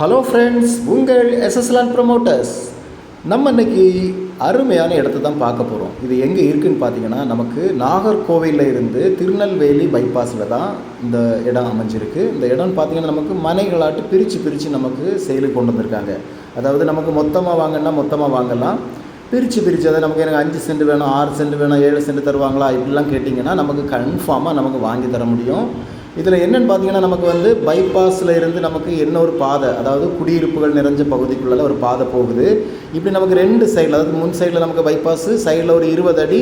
Hello friends உங்கள் எஸ்எஸ்லான் promoters நம்ம இன்னைக்கு அருமையான இடத்த தான் பார்க்க போகிறோம் இது எங்கே இருக்குதுன்னு பார்த்தீங்கன்னா நமக்கு நாகர்கோவிலில் இருந்து திருநெல்வேலி பைபாஸில் தான் இந்த இடம் அமைஞ்சிருக்கு. இந்த இடம்னு பார்த்தீங்கன்னா நமக்கு மனைகளாட்டு பிரித்து பிரித்து நமக்கு செயலுக்கு கொண்டு வந்திருக்காங்க. அதாவது நமக்கு மொத்தமாக வாங்கினா மொத்தமாக வாங்கலாம். பிரித்து பிரித்து அதை நமக்கு எனக்கு அஞ்சு சென்ட் வேணும் ஆறு சென்ட் வேணும் ஏழு சென்ட் தருவாங்களா? இப்படிலாம் கேட்டிங்கன்னா நமக்கு கன்ஃபார்மாக நமக்கு வாங்கி தர முடியும். இதில் என்னென்னு பார்த்தீங்கன்னா நமக்கு வந்து பைபாஸில் இருந்து நமக்கு என்ன ஒரு பாதை அதாவது குடியிருப்புகள் நிறைஞ்ச பகுதிக்குள்ளே ஒரு பாதை போகுது. இப்படி நமக்கு ரெண்டு சைடில் அதாவது முன் சைடில் நமக்கு பைபாஸு சைடில் ஒரு இருபது அடி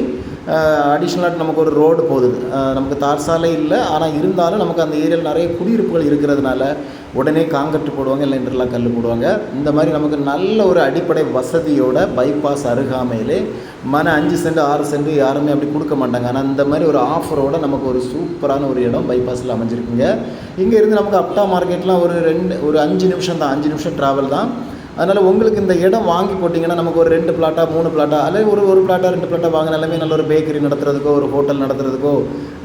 அடிஷ்னலாக நமக்கு ஒரு ரோடு போகுது. நமக்கு தார் சாலை இல்லை ஆனால் இருந்தாலும் நமக்கு அந்த ஏரியாவில் நிறைய குடியிருப்புகள் இருக்கிறதுனால உடனே காங்கிரட் போடுவாங்க இல்லை இன்டர்லாக் கல் போடுவாங்க. இந்த மாதிரி நமக்கு நல்ல ஒரு அடிப்படை வசதியோட பைபாஸ் அருகாமையிலே மன அஞ்சு சென்ட் ஆறு சென்ட் யாருமே அப்படி கொடுக்க மாட்டாங்க. ஆனால் இந்த மாதிரி ஒரு ஆஃபரோட நமக்கு ஒரு சூப்பரான ஒரு இடம் பைபாஸில் அமைஞ்சிருக்குங்க. இங்கே இருந்து நமக்கு அப்டா மார்க்கெட்லாம் ஒரு ரெண்டு ஒரு அஞ்சு நிமிஷம் தான் அஞ்சு நிமிஷம் ட்ராவல் தான். அதனால் உங்களுக்கு இந்த இடம் வாங்கி போட்டிங்கன்னா நமக்கு ஒரு ரெண்டு பிளாட்டாக மூணு பிளாட்டாக அல்லது ஒரு ஒரு பிளாட்டாக ரெண்டு பிளாட்டாக வாங்கினாலுமே நல்ல ஒரு பேக்கரி நடத்துறதுக்கோ ஒரு ஹோட்டல் நடத்துறதுக்கோ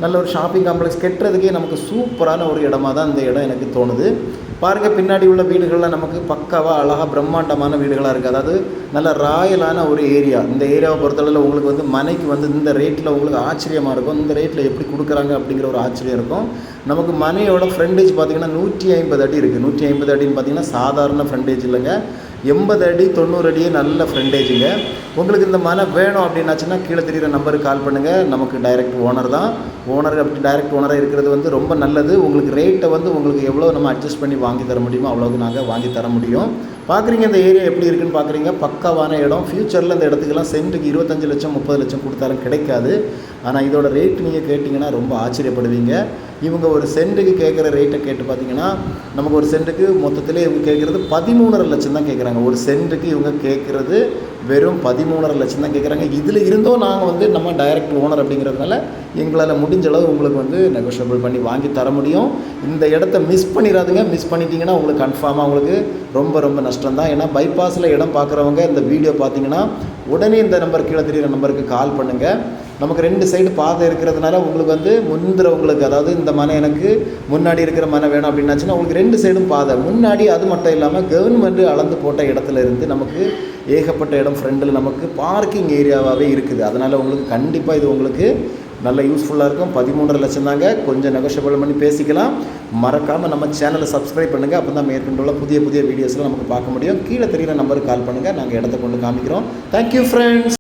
நல்ல ஒரு ஷாப்பிங் காம்ப்ளெக்ஸ் கட்டுறதுக்கே நமக்கு சூப்பரான ஒரு இடமா தான் இந்த இடம் எனக்கு தோணுது. பாருங்கள் பின்னாடி உள்ள வீடுகள்லாம் நமக்கு பக்காவாக அழகாக பிரம்மாண்டமான வீடுகளாக இருக்குது அதாவது நல்ல ராயலான ஒரு ஏரியா இந்த ஏரியாவை பொறுத்தளவில் உங்களுக்கு வந்து மனைக்கு வந்து இந்த ரேட்டில் உங்களுக்கு ஆச்சரியமாக இருக்கும். இந்த ரேட்டில் எப்படி கொடுக்குறாங்க அப்படிங்கிற ஒரு ஆச்சரியம் இருக்கும். நமக்கு மனையோட ஃப்ரண்டேஜ் பார்த்திங்கன்னா நூற்றி ஐம்பது அடி இருக்குது நூற்றி ஐம்பது அடின்னு பார்த்தீங்கன்னா சாதாரண ஃப்ரண்டேஜ் இல்லைங்க. எண்பது அடி தொண்ணூறு அடியே நல்ல ஃப்ரண்டேஜுங்க உங்களுக்கு இந்த மனை வேணும் அப்படின்னாச்சுன்னா கீழே தெரிகிற நம்பருக்கு கால் பண்ணுங்கள் நமக்கு டைரக்ட் ஓனர் தான். ஓனர் அப்படி டைரக்ட் ஓனராக இருக்கிறது வந்து ரொம்ப நல்லது. உங்களுக்கு ரேட்டை வந்து உங்களுக்கு எவ்வளோ நம்ம அட்ஜஸ்ட் பண்ணி வாங்கி தர முடியுமோ அவ்வளோக்கு நாங்கள் வாங்கி தர முடியும். பார்க்குறீங்க இந்த ஏரியா எப்படி இருக்குன்னு பார்க்குறீங்க. பக்காவான இடம். ஃப்யூச்சரில் இந்த இடத்துக்கெல்லாம் சென்ட்டுக்கு இருபத்தஞ்சு லட்சம் முப்பது லட்சம் கொடுத்தாலும் கிடைக்காது. ஆனால் இதோட ரேட் நீங்கள் கேட்டிங்கன்னா ரொம்ப ஆச்சரியப்படுவீங்க. இவங்க ஒரு சென்ட்டுக்கு கேட்குற ரேட்டை கேட்டு பார்த்தீங்கன்னா நமக்கு ஒரு சென்ட்டுக்கு மொத்தத்திலே இவங்க கேட்குறது பதிமூணரை லட்சம் தான் கேட்குறாங்க. ஒரு சென்ட்டுக்கு இவங்க கேட்குறது வெறும் பதிமூணரை லட்சம் தான் கேட்குறாங்க. இதில் இருந்தும் நாங்கள் வந்து நம்ம டைரக்ட் ஓனர் அப்படிங்கிறதுனால எங்களால் முடிஞ்ச அளவு உங்களுக்கு வந்து நெகோஷியபிள் பண்ணி வாங்கி தர முடியும். இந்த இடத்த மிஸ் பண்ணிடாதுங்க. மிஸ் பண்ணிட்டீங்கன்னா உங்களுக்கு கன்ஃபார்மாக உங்களுக்கு ரொம்ப ரொம்ப நஷ்டம் தான் ஏன்னா பைபாஸில் இடம் பார்க்குறவங்க இந்த வீடியோ பார்த்தீங்கன்னா உடனே இந்த நம்பர் கீழே தெரியுற நம்பருக்கு கால் பண்ணுங்கள் நமக்கு ரெண்டு சைடு பாதை இருக்கிறதுனால உங்களுக்கு வந்து முந்திரவங்களுக்கு அதாவது இந்த மனை எனக்கு முன்னாடி இருக்கிற மனை வேணும் அப்படின்னாச்சுன்னா உங்களுக்கு ரெண்டு சைடும் பாதை. முன்னாடி அது மட்டும் இல்லாமல் கவர்மெண்ட்டு அளந்து போட்ட இடத்துல இருந்து நமக்கு ஏகப்பட்ட இடம் ஃப்ரெண்டில் நமக்கு பார்க்கிங் ஏரியாவாகவே இருக்குது. அதனால் உங்களுக்கு கண்டிப்பாக இது உங்களுக்கு நல்ல யூஸ்ஃபுல்லாக இருக்கும். பதிமூன்றரை லட்சம் தாங்க. கொஞ்சம் நெகோஷியபிள் பண்ணி பேசிக்கலாம். மறக்காமல் நம்ம சேனலை சப்ஸ்கிரைப் பண்ணுங்கள் அப்போ தான் மேற்கொண்டுள்ள புதிய புதிய வீடியோஸ்லாம் நமக்கு பார்க்க முடியும். கீழே தெரிகிற நம்பருக்கு கால் பண்ணுங்கள் நாங்கள் இடத்த கொண்டு காமிக்கிறோம். Thank you friends